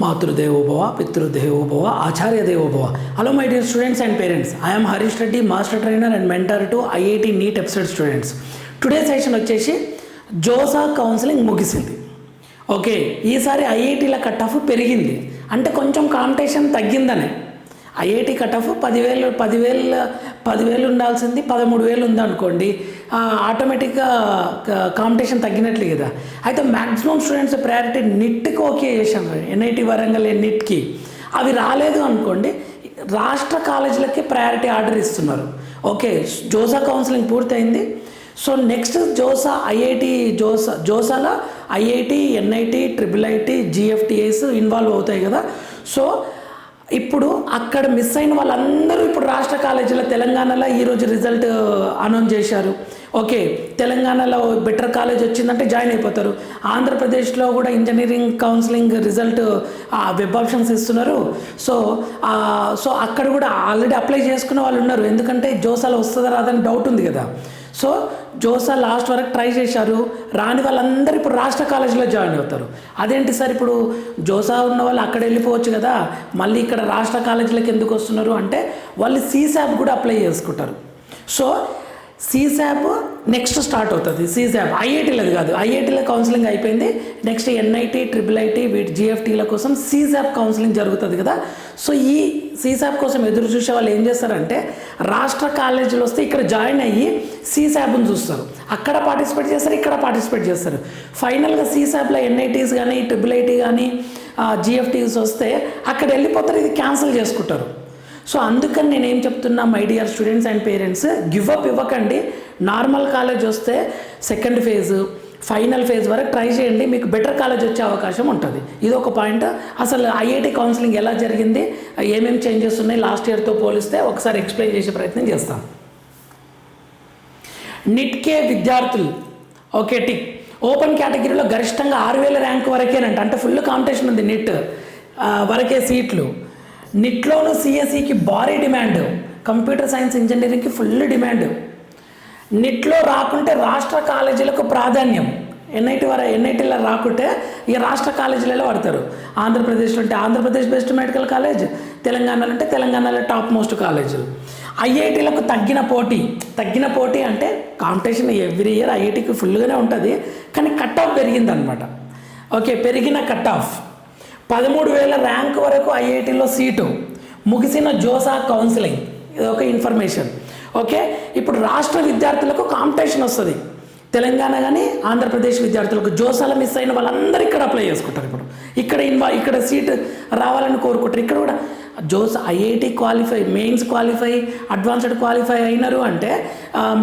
మాతృదేవోభవ పితృదేవోభవ ఆచార్య దేవోభవ hello my dear students and parents I'm Harish Reddy master trainer and mentor to IIT NEET episode students today session వచ్చేసి JoSAA counselling ముగిసింది. Okay ఈసారి ఐఐటీల cut off పెరిగింది. అంటే కొంచెం కాంపిటీషన్ తగ్గిందనే. ఐఐటి కటఫ్ పదివేలు పదివేలు పదివేలు ఉండాల్సింది పదమూడు వేలు ఉందనుకోండి ఆటోమేటిక్గా కాంపిటీషన్ తగ్గినట్లే కదా. అయితే మ్యాక్సిమం స్టూడెంట్స్ ప్రయారిటీ నిట్కి ఓకే చేశాను ఎన్ఐటి వరంగల్ నిట్కి అవి రాలేదు అనుకోండి రాష్ట్ర కాలేజీలకి ప్రయారిటీ ఆర్డర్ ఇస్తున్నారు. ఓకే జోసా కౌన్సిలింగ్ పూర్తయింది. So next JoSAA IIT JoSAA జోసాలో IIT NIT triple IT GFTs involve అవుతాయి కదా. సో ఇప్పుడు అక్కడ మిస్ అయిన వాళ్ళందరూ ఇప్పుడు రాష్ట్ర కాలేజీలో తెలంగాణలో ఈరోజు రిజల్ట్ అనౌన్స్ చేశారు. ఓకే తెలంగాణలో బెటర్ కాలేజ్ వచ్చిందంటే జాయిన్ అయిపోతారు. ఆంధ్రప్రదేశ్లో కూడా engineering counselling result web options ఇస్తున్నారు. సో సో అక్కడ కూడా ఆల్రెడీ అప్లై చేసుకున్న వాళ్ళు ఉన్నారు. ఎందుకంటే జోసాలో వస్తుందా రాదని డౌట్ ఉంది కదా. సో జోసా లాస్ట్ వరకు ట్రై చేశారు. రాని వాళ్ళందరూ ఇప్పుడు రాష్ట్ర కాలేజీలో జాయిన్ అవుతారు. అదేంటి సార్ ఇప్పుడు జోసా ఉన్న వాళ్ళు అక్కడ వెళ్ళిపోవచ్చు కదా. మళ్ళీ ఇక్కడ రాష్ట్ర కాలేజీలకు ఎందుకు వస్తున్నారు అంటే వాళ్ళు సీసాప్ కూడా అప్లై చేసుకుంటారు. సో సీసాప్ నెక్స్ట్ స్టార్ట్ అవుతుంది. సీసాప్ ఐఐటీలది కాదు. ఐఐటీల కౌన్సిలింగ్ అయిపోయింది. నెక్స్ట్ ఎన్ఐటీ ట్రిపుల్ ఐటీ వీటి జిఎఫ్టీల కోసం సీసాప్ కౌన్సిలింగ్ జరుగుతుంది కదా. సో ఈ సీసాప్ కోసం ఎదురు చూసే వాళ్ళు ఏం చేస్తారంటే రాష్ట్ర కాలేజీలు వస్తే ఇక్కడ జాయిన్ అయ్యి సీసాప్ను చూస్తారు. అక్కడ పార్టిసిపేట్ చేస్తారు ఇక్కడ పార్టిసిపేట్ చేస్తారు. ఫైనల్గా సీసాప్లో ఎన్ఐటీస్ కానీ ట్రిపుల్ ఐటీ కానీ జిఎఫ్టీస్ వస్తే అక్కడ వెళ్ళిపోతారు ఇది క్యాన్సిల్ చేసుకుంటారు. సో అందుకని నేను చెప్తున్నా my dear students and parents give up ఇవ్వకండి. నార్మల్ కాలేజ్ వస్తే సెకండ్ ఫేజ్ ఫైనల్ ఫేజ్ వరకు ట్రై చేయండి. మీకు బెటర్ కాలేజ్ వచ్చే అవకాశం ఉంటుంది. ఇది ఒక పాయింట్ అసలు ఐఐటి కౌన్సిలింగ్ ఎలా జరిగింది? ఏమేమి చేంజెస్ ఉన్నాయి? లాస్ట్ ఇయర్తో పోలిస్తే ఒకసారి ఎక్స్ప్లెయిన్ చేసే ప్రయత్నం చేస్తాం. నిట్కే విద్యార్థులు ఓకే టిక్ ఓపెన్ కేటగిరీలో గరిష్టంగా ఆరు వేల ర్యాంక్ వరకేనంట. అంటే ఫుల్ కాంపిటీషన్ ఉంది నిట్ వరకే సీట్లు. నిట్లోను సిఎస్సికి భారీ డిమాండ్. కంప్యూటర్ సైన్స్ ఇంజనీరింగ్కి ఫుల్ డిమాండ్. నిట్లో రాకుంటే రాష్ట్ర కాలేజీలకు ప్రాధాన్యం. ఎన్ఐటి వర ఎన్ఐటీలో రాకుంటే ఇక రాష్ట్ర కాలేజీలలో పడతారు ఆంధ్రప్రదేశ్లో ఉంటే ఆంధ్రప్రదేశ్ బెస్ట్ మెడికల్ కాలేజ్ తెలంగాణలో అంటే తెలంగాణలో టాప్ మోస్ట్ కాలేజీలు. ఐఐటీలకు తగ్గిన పోటీ. తగ్గిన పోటీ అంటే కాంపిటీషన్ ఎవ్రీ ఇయర్ ఐఐటీకి ఫుల్గానే ఉంటుంది కానీ కట్ ఆఫ్ పెరిగిందనమాట. ఓకే పెరిగిన కట్ ఆఫ్. పదమూడు వేల ర్యాంక్ వరకు ఐఐటిలో సీటు. ముగిసిన జోసా కౌన్సిలింగ్. ఇది ఒక ఇన్ఫర్మేషన్. ఓకే? ఇప్పుడు రాష్ట్ర విద్యార్థులకు కాంపిటీషన్ వస్తుంది. తెలంగాణ కానీ ఆంధ్రప్రదేశ్ విద్యార్థులకు జోసాల మిస్ అయిన వాళ్ళందరూ ఇక్కడ అప్లై చేసుకుంటారు ఇప్పుడు. ఇన్వా ఇక్కడ సీట్ రావాలని కోరుకుంటారు. ఇక్కడ కూడా Jose IIT qualify mains qualify advanced qualify అయినారు అంటే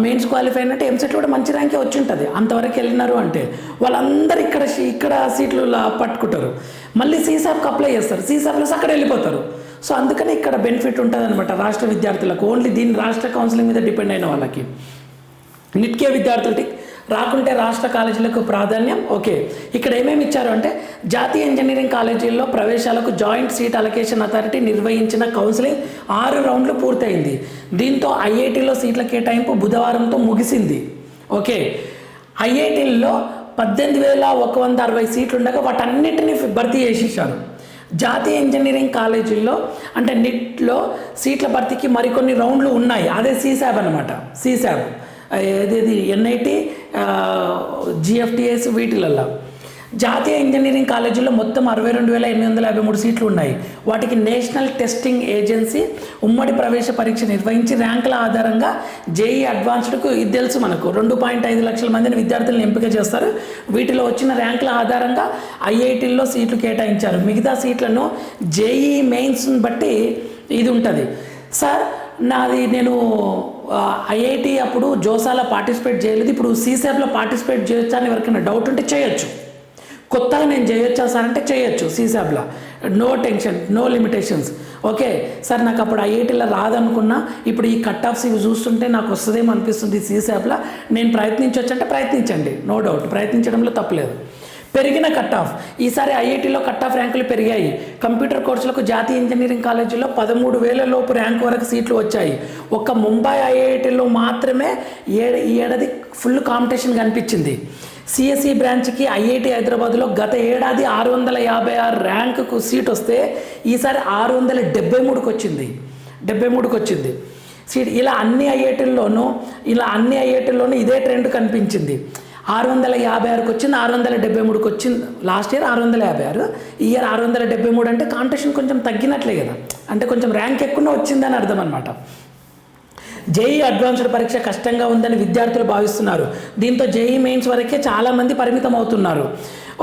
మెయిన్స్ క్వాలిఫై అయినట్టు ఎంసెట్ కూడా మంచి ర్యాంకే వచ్చి ఉంటుంది అంతవరకు వెళ్ళినారు అంటే వాళ్ళందరూ ఇక్కడ ఇక్కడ సీట్లు పట్టుకుంటారు. మళ్ళీ సీసాప్కి అప్లై చేస్తారు. సీసాప్లో అక్కడ వెళ్ళిపోతారు. సో అందుకని ఇక్కడ బెనిఫిట్ ఉంటుంది అనమాట రాష్ట్ర విద్యార్థులకు. ఓన్లీ దీని రాష్ట్ర కౌన్సిలింగ్ మీద డిపెండ్ అయిన వాళ్ళకి. నిట్కే విద్యార్థులకి రాకుంటే రాష్ట్ర కాలేజీలకు ప్రాధాన్యం. ఓకే. ఇక్కడ ఏమేమి ఇచ్చారు అంటే జాతీయ ఇంజనీరింగ్ కాలేజీల్లో ప్రవేశాలకు జాయింట్ సీట్ అలొకేషన్ అథారిటీ నిర్వహించిన కౌన్సిలింగ్ ఆరు రౌండ్లు పూర్తయింది. దీంతో ఐఐటీలో సీట్ల కేటాయింపు బుధవారంతో ముగిసింది. ఓకే. ఐఐటీల్లో పద్దెనిమిది వేల ఒక వంద అరవై సీట్లు ఉండగా వాటన్నిటిని భర్తీ చేసేసారు జాతీయ ఇంజనీరింగ్ కాలేజీల్లో అంటే నిట్లో సీట్ల భర్తీకి మరికొన్ని రౌండ్లు ఉన్నాయి. అదే సీసాబ్ అనమాట సీసాబ్. ఏది ఎన్ఐటి జిఎఫ్టిఎస్ వీటిలల్లో. జాతీయ ఇంజనీరింగ్ కాలేజీలో మొత్తం అరవై రెండు వేల ఎనిమిది వందల యాభై మూడు సీట్లు ఉన్నాయి. వాటికి నేషనల్ టెస్టింగ్ ఏజెన్సీ ఉమ్మడి ప్రవేశ పరీక్ష నిర్వహించి ర్యాంకుల ఆధారంగా జేఈ అడ్వాన్స్డ్కు ఇది తెలుసు మనకు. రెండు పాయింట్ ఐదు లక్షల మందిని విద్యార్థులను ఎంపిక చేస్తారు. వీటిలో వచ్చిన ర్యాంకుల ఆధారంగా ఐఐటీల్లో సీట్లు కేటాయించారు. మిగతా సీట్లను జేఈ మెయిన్స్ని బట్టి ఇది ఉంటుంది. సార్ నాది నేను ఐఐటి అప్పుడు జోసాలో పార్టిసిపేట్ చేయలేదు. ఇప్పుడు సీసెఫ్లో పార్టిసిపేట్ చేయొచ్చా అని ఎవరికైనా డౌట్ ఉంటే చేయొచ్చు. కొత్తగా నేను చేయొచ్చా సార్ అంటే చేయొచ్చు సీసాబ్లో no tension no limitations. Okay sir నాకు అప్పుడు ఐఐటీలో రాదనుకున్నా ఇప్పుడు ఈ కట్ ఆఫ్స్ ఇవి చూస్తుంటే నాకు వస్తుందేమో అనిపిస్తుంది సీసాబ్లో నేను ప్రయత్నించవచ్చు అంటే ప్రయత్నించండి. నో డౌట్ ప్రయత్నించడంలో తప్పలేదు పెరిగిన కట్ ఆఫ్ ఈసారి ఐఐటీలో కట్ ఆఫ్ ర్యాంకులు పెరిగాయి. కంప్యూటర్ కోర్సులకు జాతీయ ఇంజనీరింగ్ కాలేజీలో పదమూడు వేల లోపు ర్యాంక్ వరకు సీట్లు వచ్చాయి. ఒక్క ముంబై ఐఐటీలో మాత్రమే ఏడ ఈ ఏడాది ఫుల్ కాంపిటీషన్ కనిపించింది. సిఎస్ఈ బ్రాంచ్కి ఐఐటి హైదరాబాద్లో గత ఏడాది ఆరు వందల యాభై ఆరు ర్యాంకుకు సీట్ వస్తే ఈసారి ఆరు వందల డెబ్బై మూడుకి వచ్చింది డెబ్బై మూడుకి వచ్చింది సీట్ ఇలా అన్ని ఐఐటీల్లోనూ ఇలా అన్ని ఐఐటీల్లోనూ ఇదే ట్రెండ్ కనిపించింది. ఆరు వందల యాభై ఆరుకి వచ్చింది ఆరు వందల డెబ్బై మూడుకి వచ్చింది. లాస్ట్ ఇయర్ ఆరు వందల యాభై ఆరు ఈ ఇయర్ ఆరు వందల డెబ్బై మూడు అంటే కాంపిటీషన్ కొంచెం తగ్గినట్లే కదా. అంటే కొంచెం ర్యాంక్ ఎక్కువ వచ్చిందని అర్థం అనమాట జేఈ అడ్వాన్స్డ్ పరీక్ష కష్టంగా ఉందని విద్యార్థులు భావిస్తున్నారు. దీంతో జేఈ మెయిన్స్ వరకే చాలామంది పరిమితం అవుతున్నారు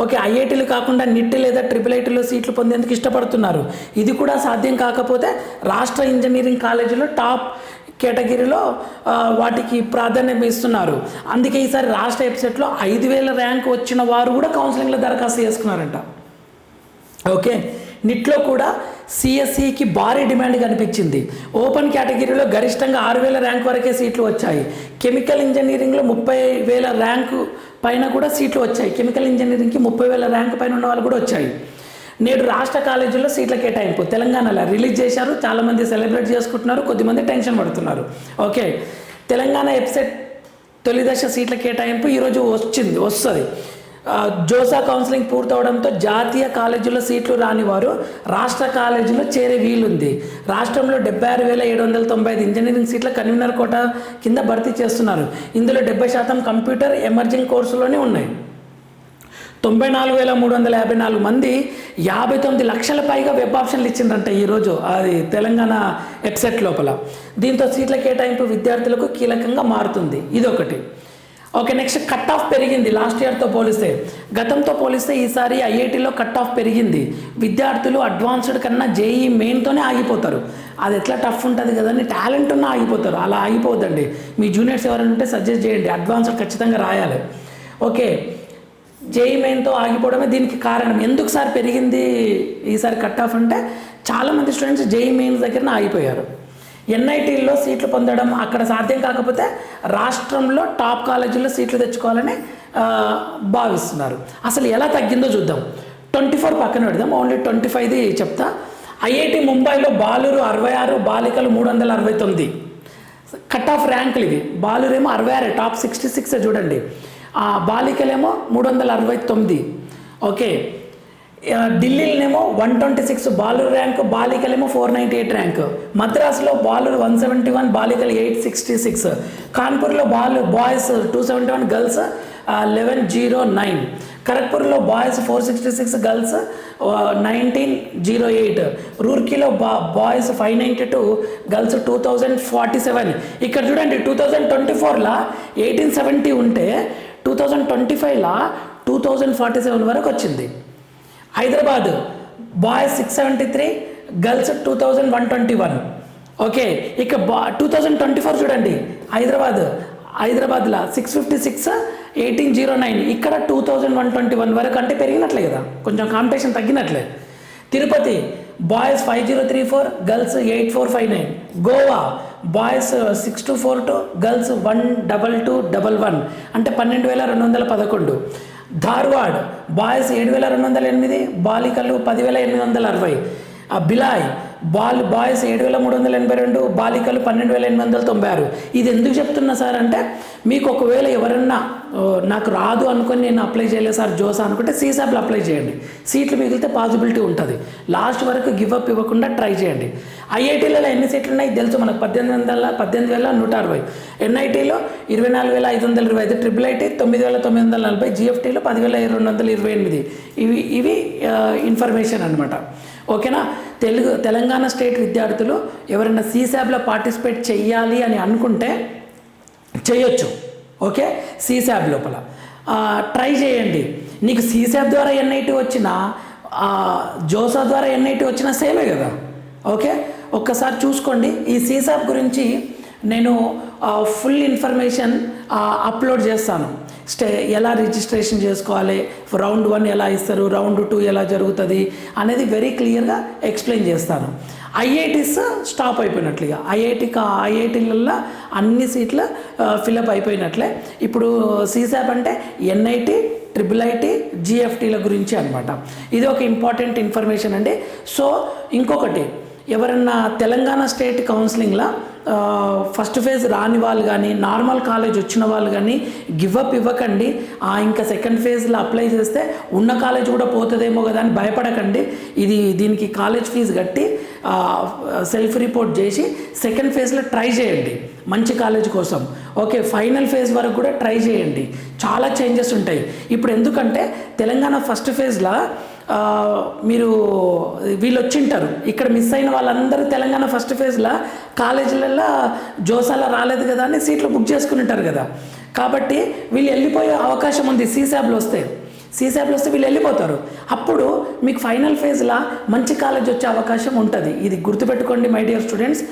ఓకే ఐఐటీలు కాకుండా నిట్ లేదా ట్రిపుల్ ఐటీలో సీట్లు పొందేందుకు ఇష్టపడుతున్నారు. ఇది కూడా సాధ్యం కాకపోతే రాష్ట్ర ఇంజనీరింగ్ కాలేజీలో టాప్ కేటగిరీలో వాటికి ప్రాధాన్యం ఇస్తున్నారు. అందుకే ఈసారి రాష్ట్ర వెబ్సైట్లో ఐదు వేల ర్యాంక్ వచ్చిన వారు కూడా కౌన్సిలింగ్లో దరఖాస్తు చేసుకున్నారంట. ఓకే? నిట్లో కూడా సిఎస్సికి భారీ డిమాండ్ కనిపించింది. ఓపెన్ కేటగిరీలో గరిష్టంగా ఆరు వేల ర్యాంక్ వరకే సీట్లు వచ్చాయి. కెమికల్ ఇంజనీరింగ్లో ముప్పై వేల ర్యాంకు పైన కూడా సీట్లు వచ్చాయి. కెమికల్ ఇంజనీరింగ్కి ముప్పై వేల ర్యాంక్ పైన ఉన్న వాళ్ళు కూడా వచ్చాయి. నేడు రాష్ట్ర కాలేజీల్లో సీట్ల కేటాయింపు. తెలంగాణలో రిలీజ్ చేశారు. చాలామంది సెలబ్రేట్ చేసుకుంటున్నారు. కొద్దిమంది టెన్షన్ పడుతున్నారు. ఓకే. తెలంగాణ వెబ్సైట్ తొలి దశ సీట్ల కేటాయింపు ఈరోజు వచ్చింది వస్తుంది. జోసా కౌన్సిలింగ్ పూర్తవడంతో జాతీయ కాలేజీలో సీట్లు రాని వారు రాష్ట్ర కాలేజీలో చేరే వీలుంది. రాష్ట్రంలో డెబ్బై ఆరు వేల ఏడు వందల తొంభై ఐదు ఇంజనీరింగ్ సీట్ల కన్వీనర్ కోట కింద భర్తీ చేస్తున్నారు. ఇందులో డెబ్బై శాతం కంప్యూటర్ ఎమర్జింగ్ కోర్సులోనే ఉన్నాయి. తొంభై నాలుగు వేల మూడు వందల యాభై నాలుగు మంది యాభై తొమ్మిది లక్షల పైగా వెబ్ ఆప్షన్లు ఇచ్చిండ్రంట ఈరోజు. అది తెలంగాణ వెబ్సైట్ లోపల. దీంతో సీట్ల కేటాయింపు విద్యార్థులకు కీలకంగా మారుతుంది. ఇదొకటి. ఓకే నెక్స్ట్ కట్ ఆఫ్ పెరిగింది. లాస్ట్ ఇయర్తో పోలిస్తే. గతంతో పోలిస్తే ఈసారి ఐఐటీలో కట్ ఆఫ్ పెరిగింది. విద్యార్థులు అడ్వాన్స్డ్ కన్నా జేఈ మెయిన్తోనే ఆగిపోతారు. అది ఎట్లా టఫ్ ఉంటుంది కదా అని టాలెంట్ ఉన్నా ఆగిపోతారు. అలా ఆగిపోద్దండి మీ జూనియర్స్ ఎవరైనా ఉంటే సజెస్ట్ చేయండి. అడ్వాన్స్డ్ ఖచ్చితంగా రాయాలి. ఓకే జేఈ మెయిన్తో ఆగిపోవడమే దీనికి కారణం. ఎందుకు సార్ పెరిగింది ఈసారి కట్ ఆఫ్ అంటే చాలామంది స్టూడెంట్స్ జేఈ మెయిన్స్ దగ్గర ఆగిపోయారు. ఎన్ఐటీల్లో సీట్లు పొందడం అక్కడ సాధ్యం కాకపోతే రాష్ట్రంలో టాప్ కాలేజీల్లో సీట్లు తెచ్చుకోవాలని భావిస్తున్నారు. అసలు ఎలా తగ్గిందో చూద్దాం. ట్వంటీ ఫోర్ పక్కన పెడదాం. ఓన్లీ ట్వంటీ ఫైవ్ది చెప్తా. ఐఐటి ముంబైలో బాలురు అరవై ఆరు బాలికలు మూడు వందల అరవై తొమ్మిది. కట్ ఆఫ్ ర్యాంకులు ఇవి. బాలురేమో అరవై ఆరు టాప్ సిక్స్టీ సిక్స్ చూడండి. ఆ బాలికలేమో మూడు వందల అరవై తొమ్మిది ఓకే ఢిల్లీలోనేమో వన్ ట్వంటీ సిక్స్ బాలురు ర్యాంక్ బాలికలేమో ఫోర్ నైంటీ ఎయిట్ ర్యాంక్. మద్రాసులో బాలురు వన్ సెవెంటీ వన్ బాలికలు ఎయిట్ సిక్స్టీ సిక్స్. కాన్పూర్లో Balu boys two seventy one girls eleven zero nine. ఖరగ్పూర్లో boys four sixty six girls nineteen zero eight. రూర్కీలో బా boys five ninety two girls two thousand forty seven. ఇక్కడ చూడండి two thousand twenty ఫోర్లో eighteen seventy ఉంటే two thousand twenty ఫైవ్లో two thousand forty seven వరకు వచ్చింది. Hyderabad boys six seventy three girls two thousand one twenty one okay ఇక బా two thousand twenty four చూడండి. హైదరాబాద్ హైదరాబాద్లో six fifty six eighteen zero nine ఇక్కడ two thousand one twenty one వరకు అంటే పెరిగినట్లే కదా. కొంచెం competition తగ్గినట్లే. Tirupati boys five zero three four girls eight four five nine Goa boys six two four two girls one double two double one అంటే పన్నెండు వేల రెండు వందల పదకొండు. ధార్వాడ్ బాయ్స్ ఏడు వేల రెండు వందల ఎనిమిది బాలికలు పదివేల ఎనిమిది వందల అరవై. ఆ బిలాయ్ బాల్ బాయ్స్ ఏడు వేల మూడు వందల ఎనభై రెండు బాలికలు పన్నెండు వేల ఎనిమిది వందల తొంభై ఆరు. ఇది ఎందుకు చెప్తున్నా సార్ అంటే మీకు ఒకవేళ ఎవరన్నా నాకు రాదు అనుకొని నేను అప్లై చేయలేదు సార్ జోసా అనుకుంటే సీసాప్లు అప్లై చేయండి. సీట్లు మిగిలితే పాసిబిలిటీ ఉంటుంది. లాస్ట్ వరకు గివ్ అప్ ఇవ్వకుండా ట్రై చేయండి. ఐఐటీలలో ఎన్ని సీట్లు ఉన్నాయి తెలుసు మనకు? పద్దెనిమిది వందల పద్దెనిమిది వేల నూట అరవై. ఎన్ఐటీలో ఇరవై నాలుగు వేల ఐదు వందల ఇరవై ఐదు ట్రిపుల్ ఐటీ తొమ్మిది వేల తొమ్మిది వందల నలభై జిఎఫ్టీలో పదివేల రెండు వందల ఇరవై ఎనిమిది. ఇవి ఇవి ఇన్ఫర్మేషన్ అనమాట ఓకేనా? తెలుగు తెలంగాణ స్టేట్ విద్యార్థులు ఎవరైనా సీసాబ్లో పార్టిసిపేట్ చెయ్యాలి అని అనుకుంటే చేయొచ్చు ఓకే? సీసాబ్ లోపల. ట్రై చేయండి. నీకు సీసాబ్ ద్వారా ఎన్ఐటి వచ్చినా జోసా ద్వారా ఎన్ఐటి వచ్చినా సేమే కదా. ఓకే? ఒక్కసారి చూసుకోండి. ఈ సీసాప్ గురించి నేను ఫుల్ ఇన్ఫర్మేషన్ అప్లోడ్ చేస్తాను. స్టే ఎలా రిజిస్ట్రేషన్ చేసుకోవాలి? రౌండ్ వన్ ఎలా ఇస్తారు? రౌండ్ టూ ఎలా జరుగుతుంది? అనేది వెరీ క్లియర్గా ఎక్స్ప్లెయిన్ చేస్తాను. ఐఐటీస్ స్టాప్ అయిపోయినట్లుగా ఐఐటి ఐఐటీలలో అన్ని సీట్లు ఫిలప్ అయిపోయినట్లే. ఇప్పుడు సీసాప్ అంటే ఎన్ఐటి ట్రిపుల్ ఐటీ జిఎఫ్టీల గురించి అనమాట ఇది ఒక ఇంపార్టెంట్ ఇన్ఫర్మేషన్ అండి. సో ఇంకొకటి ఎవరన్నా తెలంగాణ స్టేట్ కౌన్సిలింగ్లో ఫస్ట్ ఫేజ్ రాని వాళ్ళు కానీ నార్మల్ కాలేజ్ వచ్చిన వాళ్ళు కానీ గివప్ ఇవ్వకండి. ఆ, ఇంకా సెకండ్ ఫేజ్లో అప్లై చేస్తే ఉన్న కాలేజ్ కూడా పోతుందేమో కదా అని భయపడకండి. ఇది దీనికి కాలేజ్ ఫీజు కట్టి సెల్ఫ్ రిపోర్ట్ చేసి సెకండ్ ఫేజ్లో ట్రై చేయండి. మంచి కాలేజ్ కోసం. ఓకే ఫైనల్ ఫేజ్ వరకు కూడా ట్రై చేయండి. చాలా చేంజెస్ ఉంటాయి. ఇప్పుడు ఎందుకంటే తెలంగాణ ఫస్ట్ ఫేజ్లో మీరు వీళ్ళు వచ్చింటారు ఇక్కడ మిస్ అయిన వాళ్ళందరూ తెలంగాణ ఫస్ట్ ఫేజ్లో కాలేజీలలో జోసాల రాలేదు కదా అని సీట్లు బుక్ చేసుకుని ఉంటారు కదా. కాబట్టి వీళ్ళు వెళ్ళిపోయే అవకాశం ఉంది సీసాబ్లు వస్తే. సీసాబ్లు వస్తే వీళ్ళు వెళ్ళిపోతారు. అప్పుడు మీకు ఫైనల్ ఫేజ్లో మంచి కాలేజ్ వచ్చే అవకాశం ఉంటుంది. ఇది గుర్తుపెట్టుకోండి my dear students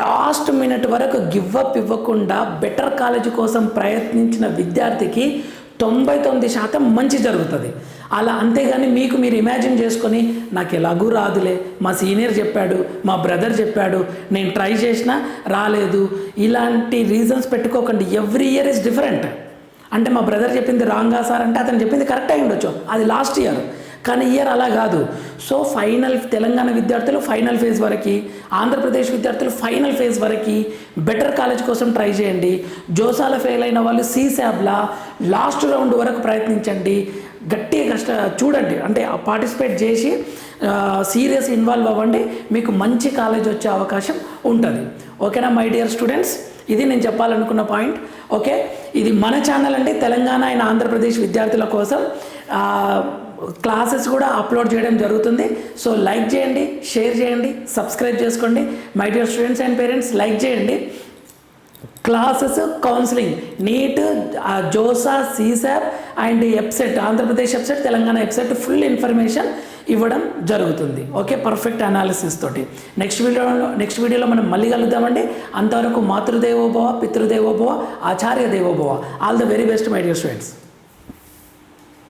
last minute వరకు గివ్ అప్ ఇవ్వకుండా బెటర్ కాలేజ్ కోసం ప్రయత్నించిన విద్యార్థికి తొంభై తొమ్మిది శాతం మంచి జరుగుతుంది. అలా అంతేగాని మీకు మీరు ఇమాజిన్ చేసుకొని నాకు ఎలాగూ రాదులే. మా సీనియర్ చెప్పాడు మా బ్రదర్ చెప్పాడు నేను ట్రై చేసినా రాలేదు. ఇలాంటి రీజన్స్ పెట్టుకోకండి. ఎవ్రీ ఇయర్ ఇస్ డిఫరెంట్ అంటే మా బ్రదర్ చెప్పింది రాంగా సార్ అంటే అతను చెప్పింది కరెక్ట్ అయి ఉండొచ్చు. అది లాస్ట్ ఇయర్ కానీ ఇయర్ అలా కాదు. సో ఫైనల్ తెలంగాణ విద్యార్థులు ఫైనల్ ఫేజ్ వరకు ఆంధ్రప్రదేశ్ విద్యార్థులు ఫైనల్ ఫేజ్ వరకు బెటర్ కాలేజ్ కోసం ట్రై చేయండి. జోసాల ఫెయిల్ అయిన వాళ్ళు సీసాబ్లా లాస్ట్ రౌండ్ వరకు ప్రయత్నించండి. గట్టిగా కష్ట చూడండి. అంటే పార్టిసిపేట్ చేసి సీరియస్ ఇన్వాల్వ్ అవ్వండి. మీకు మంచి కాలేజ్ వచ్చే అవకాశం ఉంటుంది. ఓకేనా మై డియర్ స్టూడెంట్స్ ఇది నేను చెప్పాలనుకున్న పాయింట్ ఓకే ఇది మన ఛానల్ అండి. తెలంగాణ అండ్ ఆంధ్రప్రదేశ్ విద్యార్థుల కోసం క్లాసెస్ కూడా అప్లోడ్ చేయడం జరుగుతుంది. సో లైక్ చేయండి షేర్ చేయండి సబ్స్క్రైబ్ చేసుకోండి. My dear students and parents like చేయండి. Classes counselling NEET JoSAA CSAB and EAPCET Andhra Pradesh EAPCET Telangana EAPCET full information ఇవ్వడం జరుగుతుంది. ఓకే పర్ఫెక్ట్ అనాలిసిస్ తోటి. నెక్స్ట్ వీడియోలో నెక్స్ట్ వీడియోలో మనం మళ్ళీ కలుద్దామండి. అంతవరకు మాతృదేవోభవ పితృదేవోభవ ఆచార్య దేవోభవ. All the very best my dear students